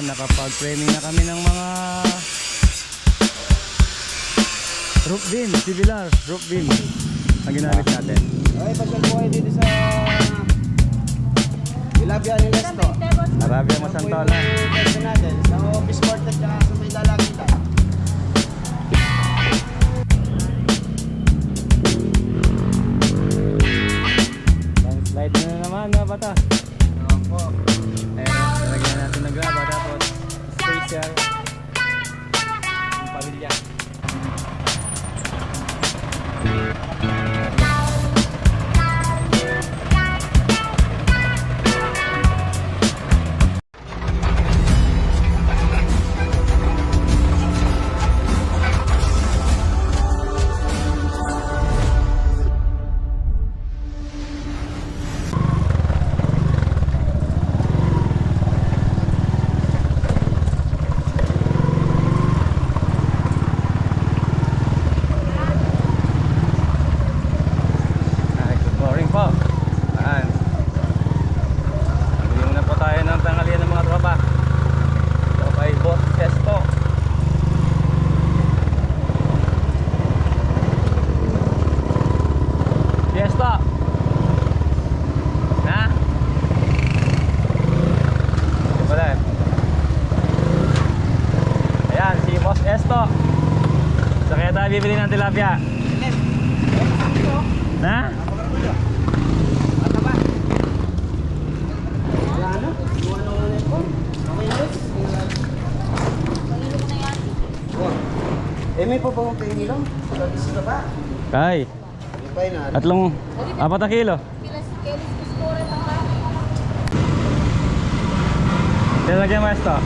Nakapag-training na kami ng mga roof beam, tubular roof beam ang ginamit natin. Okay, pasyal po kayo dito sa Ilabia ni Lesto. Arabia Masantola. Ito natin, sa office quarter tsaka sa may lalagitan. Slide na naman na bata. Opo. Ayan, nalagyan natin ng graba tapos rin. Oh. Eh, may pa bang pahingilong? Sa ba? Kay, na. tatlong, apat na kilo. Nilagyan mo ito.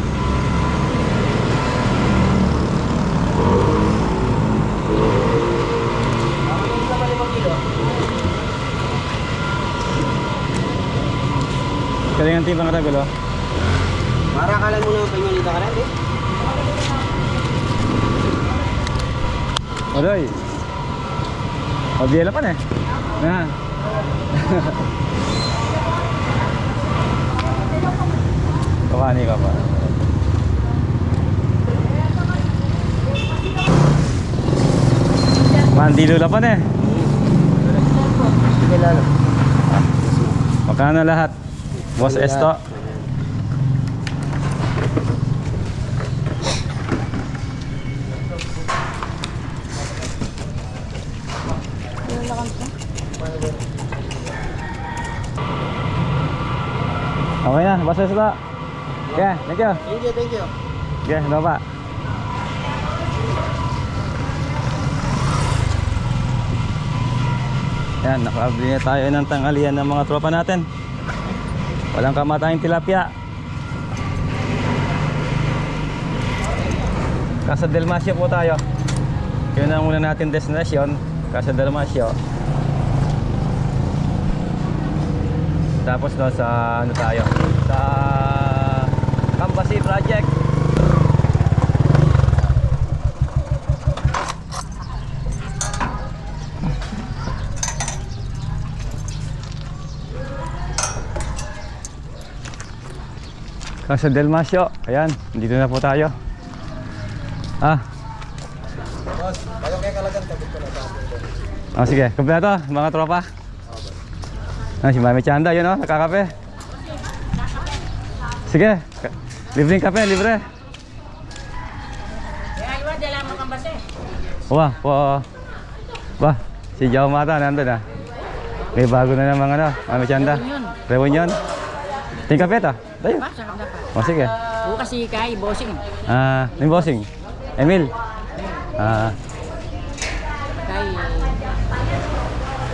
Ako yung isa pa limang kilo. Kalingan tibang katagulo. Para ka lang muna ang pahingalita ka rin, eh. O, biyela pa na eh. Na. Pakani ka pa. Mandilo la pa na eh. Sige lalo. Magkano lahat? Boss Magkano Esto. Okay na, Boss Esto. Okay, thank you. Thank you, thank you. Okay, ano pa? Yan, nakabili na tayo ng tanghalian ng mga tropa natin. Walang kamatayang tilapia. Casa Del Masio po tayo. Yun ang muna natin destination, Casa Del Masio. Tapos no, sa ano tayo? Sa Cambasi Project. Casa Del Masio. Ayan, dito na po tayo. Ah, Boss, kayo kaya kalagan, tapos ko na oh, sige. Kompleto, mga tropa. Ah, si Mami Chanda, yun oh, nakakape. Sige, libreng kape, libre. Wah, po. Ba, si Jao Mata nandun ah. May bago na namang ano, Mami Chanda. Reunion. Ting kape ta. Tayo. Masarap na pa. Oh, sige. Oo kasi kay bossing. Ah, yung bossing. Emil. Ah, Kay...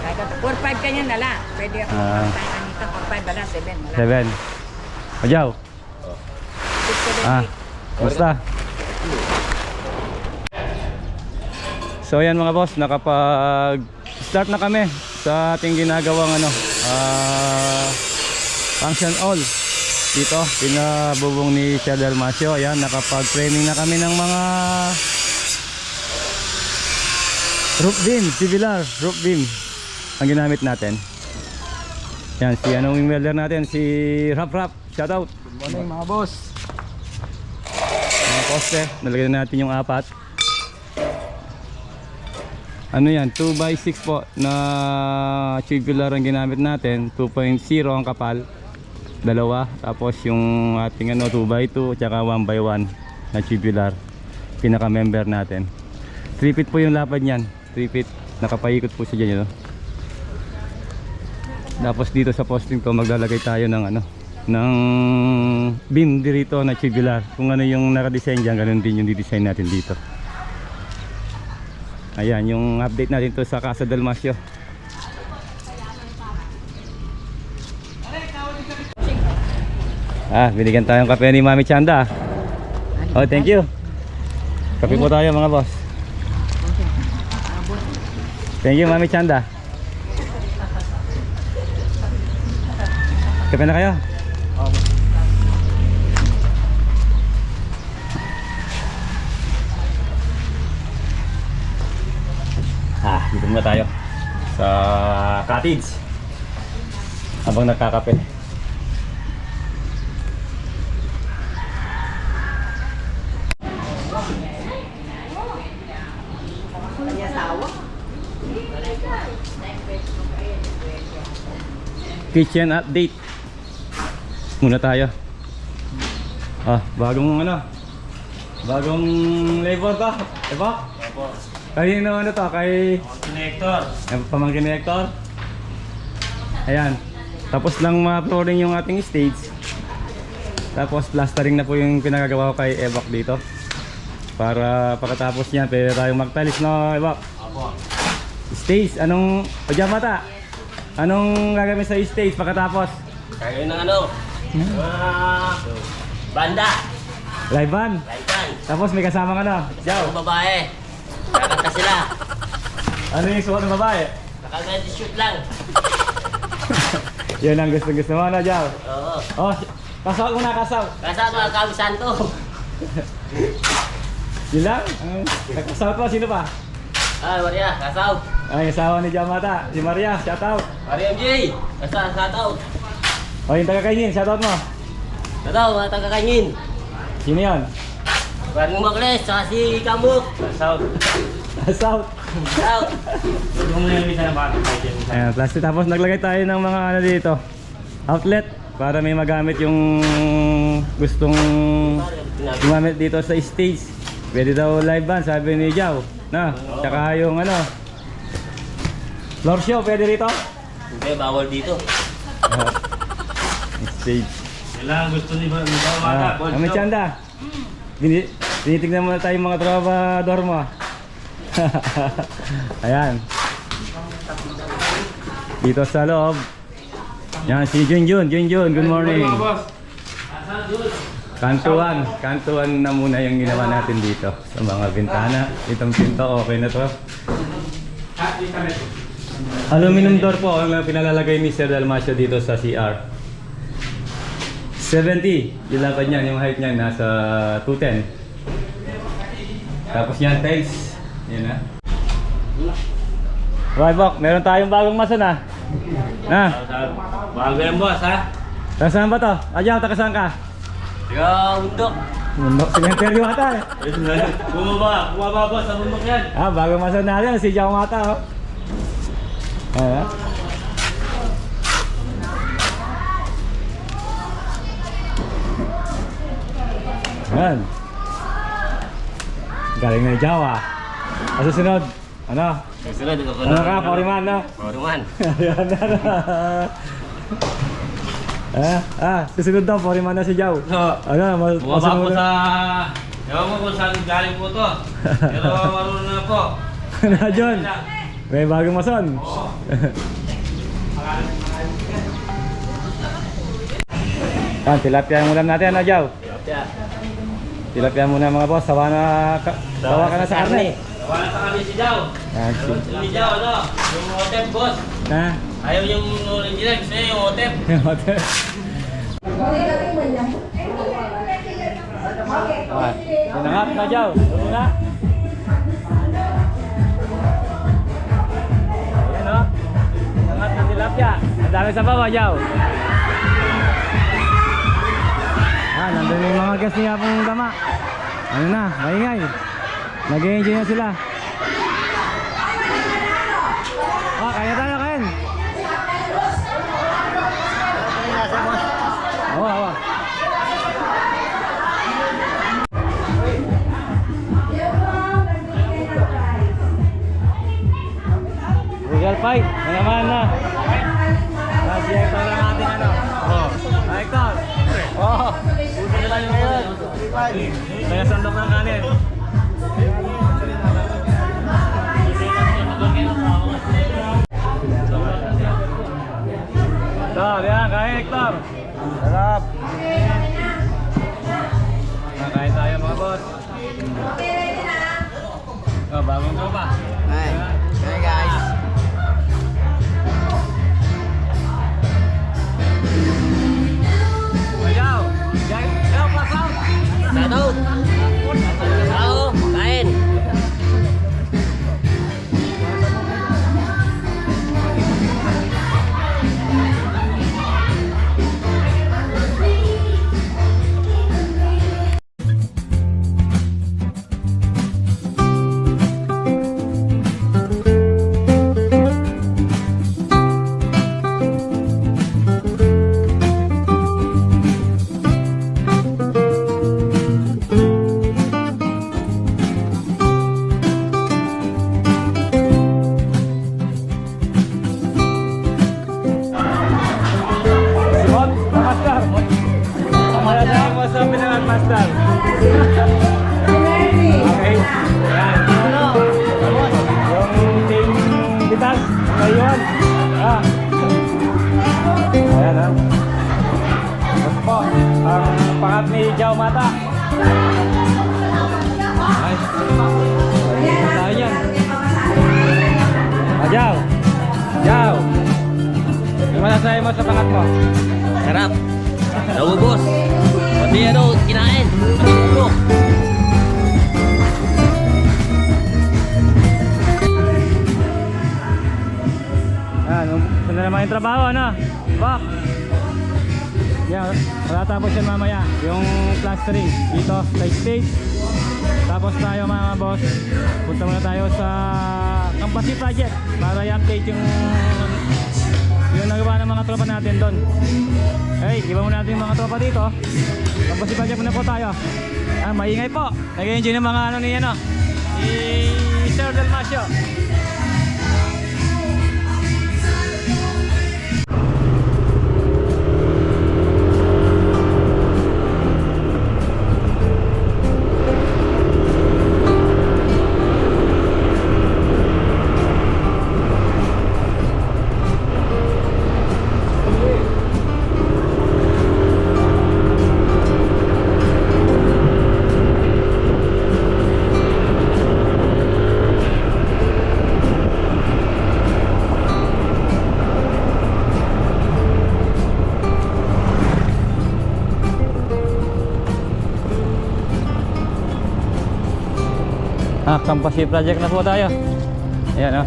Kay ka 4-5 kanya nala. Pwede ako Ah. uh, kanito. 4-5 bala, 7 nala. seven. Ojaw. 6, 7, Ah, basta. So yan mga boss, nakapag start na kami sa ating ginagawang ano, ah, function all dito, pinabubong ni Sia Dalmasio. Ayan, nakapag-training na kami ng mga roof beam, tubular roof beam ang ginamit natin. Yan, si anong welder natin, si Rap Rap. Shout out. Good morning mga boss. poste. Nalagyan na natin yung apat. Ano yan? 2x6 po na tubular ang ginamit natin. 2.0 ang kapal. Dalawa. Tapos yung ating ano 2x2 tsaka 1x1 na tubular. Pinaka-member natin. 3 feet po yung lapad niyan. 3 feet. Nakapaikot po siya dyan. Yun, Tapos dito sa posting to maglalagay tayo ng ano ng beam dito na tubular. Kung ano yung naka-design diyan, ganun din yung di-design natin dito. Ayan, yung update natin to sa Casa Dalmasio. Ah, binigyan tayong kape ni Mami Chanda. Oh, thank you. Kape po tayo mga boss. Thank you Mami Chanda. Kape na kayo? Ah, dito muna tayo sa cottage. Habang nagkakape. Kitchen update. Muna tayo. Ah, bagong ano? Bagong labor to. Diba? Kay ano ano to? Kay Connector. Pamangkin ni Hector. Ayan. Tapos lang ma-flooring yung ating stage. Tapos plastering na po yung pinagagawa ko kay Evok dito. Para pagkatapos niyan, pwede tayong magtalis no, Evok. Apo. Stage, anong... O dyan mata. Anong gagawin sa stage pagkatapos? Kaya ng ano? Ah, banda. Live band. Laitan. Tapos may kasama ka na. Jow. Ang babae. Kakanta sila. Ano yung suot ng babae? Nakaganda shoot lang. Yan ang gusto gusto mo na, Jow. Oo. Oh, kasaw muna, kasaw. Kasama ang Kami Santo. Yun lang. Ang kasaw ko, sino pa? Ah, Maria, kasaw. Ay, asawa ni Jamata, si Maria, shout out. Maria MJ. Kasa, sataw. O yung taga kainin, shout out mo. Sataw, mga taga-kangin. Sino yun? Barang Magles, saka si Kamuk. Mo yung isa na bata tayo dyan. Ayan, plastic. Tapos naglagay tayo ng mga ano dito. Outlet. Para may magamit yung gustong gumamit dito sa stage. Pwede daw live band, sabi ni Jao. Na, tsaka yung ano. Floor show, pwede rito? Hindi, bawal dito. Ah, stage. Kailangan gusto ni ba ni ba Ah, Kami shop. Chanda. Bini tinitignan muna tayo mga trovador mo. Ayan. Dito sa loob. Yan si Junjun, Junjun, good morning. Mga boss. Kantuan, kantuan na muna yung ginawa natin dito sa mga bintana. Itong pinto, okay na to. Aluminum door po ang pinalalagay ni Sir Dalmasio dito sa CR. 70, yung lapad niyan, yung height niyan nasa 210. Tapos yan, tiles. Yan na. Bok, meron tayong bagong maso na. Na, Bago yan boss ha. taga saan ba to? Adyaw, taga saan ka? Taga Undok. Mundo, simenteryo ata eh. Bumaba, bumaba sa bundok yan. Ah, bago maso natin, si Jao Mata, oh. Ah. Yan. Galing na Jawa. Susunod, ano? Susunod, ako Ano ka, Foreman, no? Foreman. Ayan na na. Ah, ah, susunod daw, Foreman na si Jao. So, Ano, mas, bumaba po sa... Ewan ko kung saan galing po to. Pero marunong na po. na, John. May bagong mason. Yan, tilapia ang ulam natin, ano, Jaw? Yeah. Tilapia muna mga boss, sawa na, sawa ka na sa karne. Wala sa kami si Jao. Yan, si, Si Jao, ano? Yung otep boss. na, Ayaw yung original, gusto niya yung otep. Ah, Pinangat na, Jaw. Tulo na. Ayan, o. Pinangat na tilapia. Ang dami sa baba, Jaw. Ah, nandun yung mga gas niya pong dama. Ano na, maingay. Nag-enjoy na sila. Ah, kaya tayo, Ken. Awa, awa. Regal fight, naman na. Last Hector na natin ano. Oh, Hector. Oh, puso na lang yung. Kaya sandok ng kanin. Sarap. Kakain tayo mga boss. Oh, bagong tropa. Hi. Hey guys. Majaw. Yan, yan, pass out. Master. Okay. Yan. Yung team Bitas, ngayon. Ah. Ayan ha. Tapos po, ang pangat ni Jao Mata. Ay. Ayun na tayo yan. Ah, Jao. Jao. Yung masasabi mo sa pangat mo? Sarap! Naubos! Pati ano, kinain! Pati ulo! Yan, saan na naman yung trabaho, ano? Bak! Yan, matatapos yan mamaya. Yung plastering dito sa stage. Tapos tayo mga boss, punta muna tayo sa Campasi Project para i-update yung yung nagawa ng mga tropa natin doon. Hey, iba muna natin yung mga tropa dito. Campasi Project muna po tayo. Ah, maingay po. Nag-enjoy ng mga ano ni ano, ni Sir Dalmasio. Campasi Project na po tayo. Ayan, oh.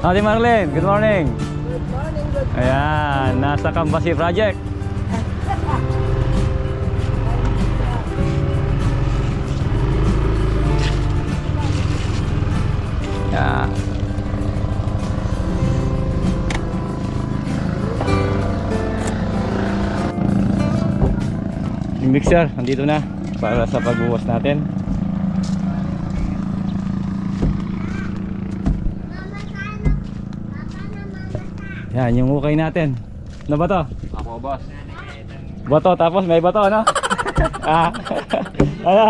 Ate Marlene, good morning. Good morning, good morning. Ayan, nasa Campasi Project. Ayan. Yung mixer, nandito na para sa pagbuwas natin. Yan, yung ukay natin. Ano ba to? Ako, boss. Bato, tapos may bato, ano? ah. ano?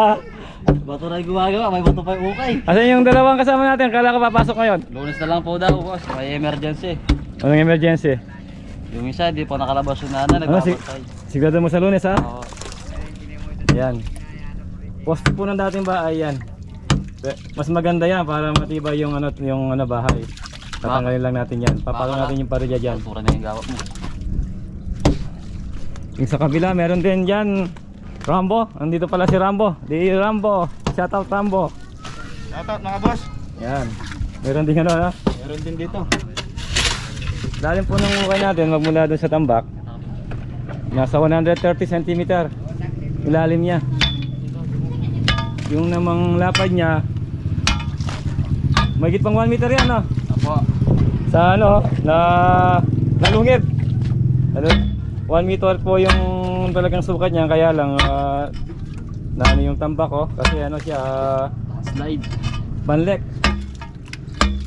Bato na gumagawa, may bato pa yung ukay. Asan yung dalawang kasama natin? Kala ko papasok ngayon. Lunes na lang po daw, boss. May emergency. Anong emergency? Yung isa, di pa nakalabas yung nana, Ano, si nagbabantay. sigurado mo sa lunes, ha? Oo. Yan. Poste po ng dating bahay yan. Pe- Mas maganda yan para matibay yung ano yung ano bahay. Tatanggalin lang natin yan. Papalo Baka- natin yung parilya dyan. Tura na yung gawa mo. Yung sa kabila, meron din dyan Rambo. Andito pala si Rambo. Di Rambo. Shout out Rambo. Shoutout mga boss. Yan. Meron din ano, ano? Meron din dito. Lalim po ng ukay natin magmula doon sa tambak. Nasa 130 cm. Ilalim niya. yung namang lapad niya, Magit pang 1 meter yan, no? Sa ano, na nalungit. Ano, 1 meter po yung talagang sukat niya, kaya lang ah, na ano yung tambak ko kasi ano siya ah, Slide. banlek.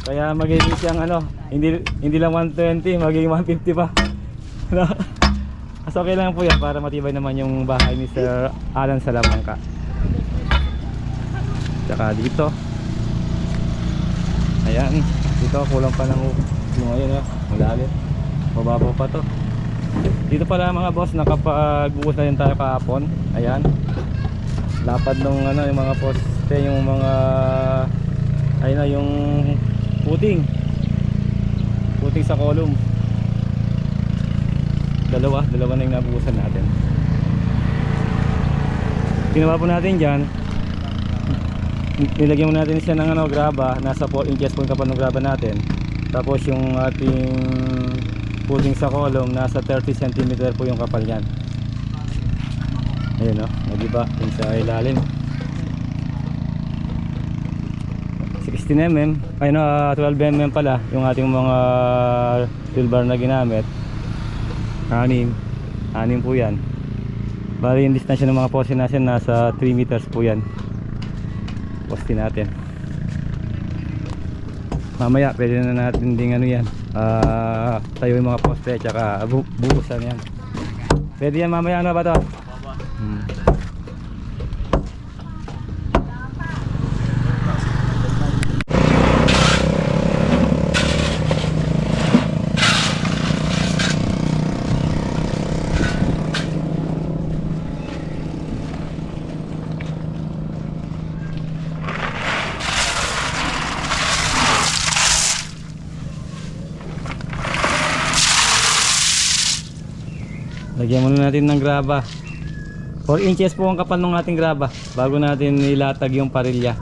Kaya magiging siyang ano, hindi hindi lang 120, magiging 150 pa. No? Mas okay lang po yan para matibay naman yung bahay ni Sir Alan Salamanca. Tsaka dito. Ayan, dito kulang pa ng yung ayun ah, malalim. Mababaw pa to. Dito pala mga boss, nakapag-uus na rin tayo kahapon. Ayan. Lapad nung ano, yung mga poste, yung mga ayun na yung puting. Puting sa column. Dalawa, dalawa na yung nabuhusan natin. Ginawa po natin dyan, nilagyan mo natin siya ng ano, graba, nasa 4 inches po yung kapal ng graba natin. Tapos yung ating puting sa column, nasa 30 cm po yung kapal niyan. Ayun o, nagiba yung sa ilalim. 16 mm, ay no, ah, 12 mm pala yung ating mga tool bar na ginamit. Anim, anim po yan. Bali yung distansya ng mga poste natin nasa 3 meters po yan. Poste natin. Mamaya pwede na natin ding ano yan. Ah, tayo yung mga poste tsaka bu buusan yan. Pwede yan mamaya ano ba to? Hmm. Lagyan muna natin ng graba. 4 inches po ang kapal ng ating graba bago natin ilatag yung parilya.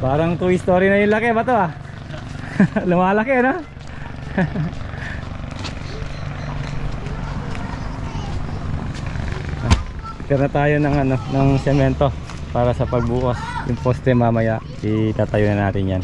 Parang Toy Story na yung laki ba to ah? Lumalaki ano? Tira tayo ng ano, ng semento para sa pagbukas. Yung poste mamaya itatayo na natin 'yan.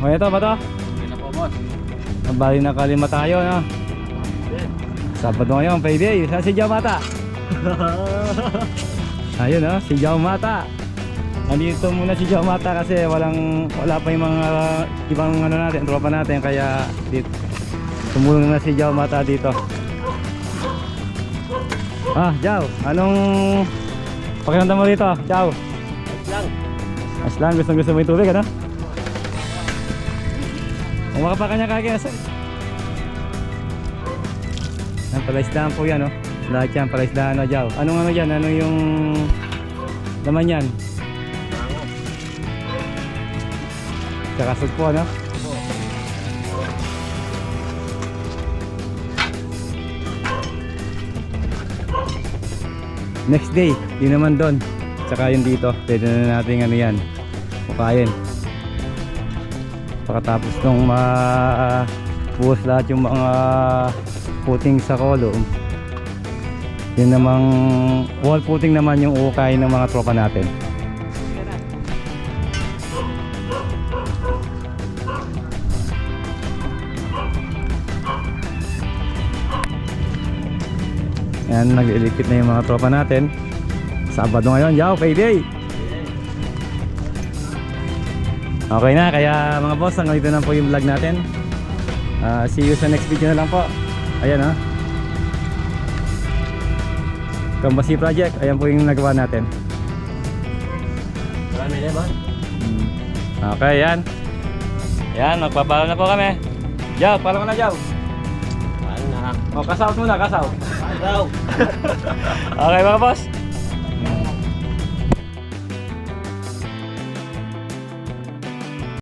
O ito ba to? Hindi na po, boss. Bali na kalima tayo, no? Sabado ngayon, payday. Saan si Jao Mata? Ayun, no? Si Jao Mata. Nandito muna si Jao Mata kasi walang, wala pa yung mga ibang ano natin, tropa natin. Kaya dito, tumulong na si Jao Mata dito. Ah, Jao, anong pakiramdam mo dito? Jao. Lang. Mas lang, gusto gusto mo yung tubig, ano? Umaka pa kanya kaya sa... Ang palaisdaan po yan, oh. Lahat yan, palaisdaan, ano, Jaw. Anong ano yan? Ano yung... Laman yan? Tsaka sugpo, ano? Next day, yun naman doon. Tsaka yun dito. Pwede na natin ano yan. Pukayin. Pagkatapos nung ma buhos lahat yung mga puting sa column. Yun namang wall puting naman yung ukay ng mga tropa natin. Yan, nag-ilikit na yung mga tropa natin. Sabado ngayon, yaw, payday! Okay na, kaya mga boss, hanggang dito na po yung vlog natin. Ah, see you sa next video na lang po. Ayan ha. Kambasi Project, ayan po yung nagawa natin. Marami na ba? Okay, yan. Yan, magpapalo na po kami. Jaw, palo ka na, Jaw. Paano na? O, kasout muna, kasout. Daw. Okay mga boss,